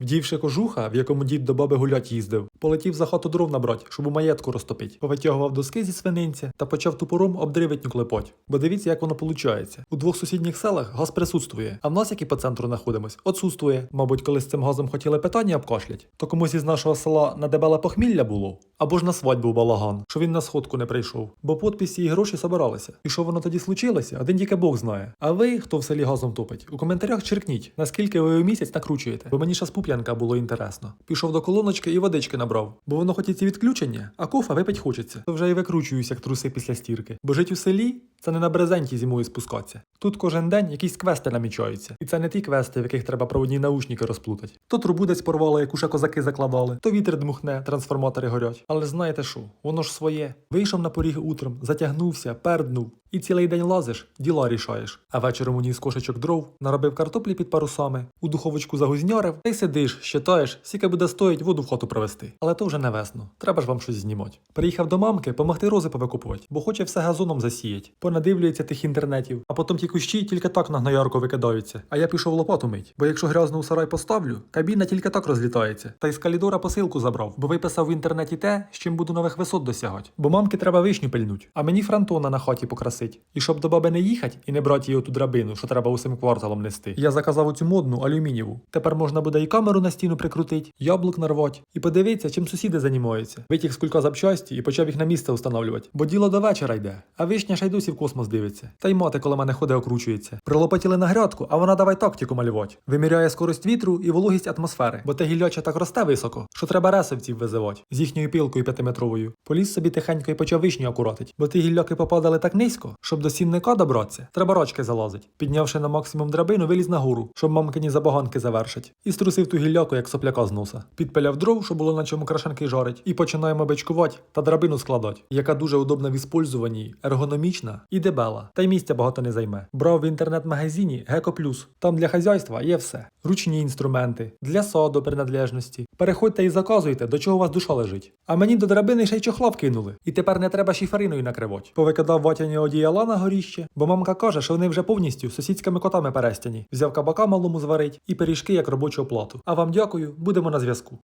Вдівши кожуха, в якому дід до баби гулять їздив, полетів за хату дров набрать, щоб у маєтку розтопить. Повитягував доски зі свининця та почав тупором обдривитню клепоть. Бо дивіться, як воно виходить. У двох сусідніх селах газ присутствує, а в нас, які по центру знаходимось, отсутствує. Мабуть, коли з цим газом хотіли питання обкашлять, то комусь із нашого села на дебеле похмілля було. Або ж на свадьбу балаган, що він на сходку не прийшов. Бо подписі і гроші собиралися. І що воно тоді случилося, один тільки Бог знає. А ви, хто в селі газом топить, у коментарях черкніть, наскільки ви місяць накручуєте, бо мені щас пуп'янка було інтересно. Пішов до колоночки і водички набрав, бо воно хоч ці відключення, а кофе випить хочеться. То вже і викручуюсь, як труси після стірки. Бо жить у селі це не на брезенті зимою спускатися. Тут кожен день якісь квести намічаються. І це не ті квести, в яких треба проводні наушники розплутати. То трубу десь порвало, яку ще козаки закладали, то вітер дмухне, трансформатори горять. Але знаєте що, воно ж своє. Вийшов на поріг утром, затягнувся, перднув. І цілий день лазиш, діла рішаєш. А вечором уніс кошечок дров, наробив картоплі під парусами, у духовочку загузнярив, та й сидиш, щитаєш, скільки буде стоїть воду в хату привезти. Але то вже не весно. Треба ж вам щось знімати. Приїхав до мамки, помогти рози повикупувати, бо хоче все газоном засіять. Понадивлюється тих інтернетів, а потім ті кущі тільки так на гноярку викидаються. А я пішов лопату мить, бо якщо грязно у сарай поставлю, кабіна тільки так розлітається. Та й з калідора посилку забрав, бо виписав в інтернеті те, з чим буду нових висот досягати. Бо мамки треба вишню пильнуть, а мені фронтона на хаті покрасить. І щоб до баби не їхати і не брати її ту драбину, що треба усім кварталом нести. Я заказав оцю модну алюмінієву. Тепер можна буде і камеру на стіну прикрутити, яблук нарвати, і подивитися, чим сусіди займаються. Витяг з кулька запчасті і почав їх на місце встановлювати. Бо діло до вечора йде, а вишня досі в космос дивиться. Та й мати, коли мене ходе окручується. Прилопатіли на грядку, а вона давай тактику малювати. Виміряє скорость вітру і вологість атмосфери, бо те гілляче так росте високо, що треба ресовців визивати з їхньою пілкою п'ятиметровою. Поліз собі тихенько і почав вишню акуратить, бо ті гілляки попадали так низько, щоб до сінника добратися, треба рачки залазить. Піднявши на максимум драбину, виліз на гору, щоб мамкині забаганки завершить, і струсив ту гілляку, як сопляка з носа. Підпиляв дров, щоб було на чому крашенки жарить, і починаємо бичкувати та драбину складати, яка дуже удобна в іспользуванні, ергономічна і дебела, та й місця багато не займе. Брав в інтернет-магазині Геко Плюс. Там для хазяйства є все: ручні інструменти, для саду принадлежності. Переходьте і заказуйте, до чого у вас душа лежить. А мені до драбини ще й чохла вкинули. І тепер не треба шіфериною накривати. Повикидав ватяні одіяла на горіще, бо мамка каже, що вони вже повністю сусідськими котами перестяні. Взяв кабака малому зварить і пиріжки як робочу оплату. А вам дякую, будемо на зв'язку.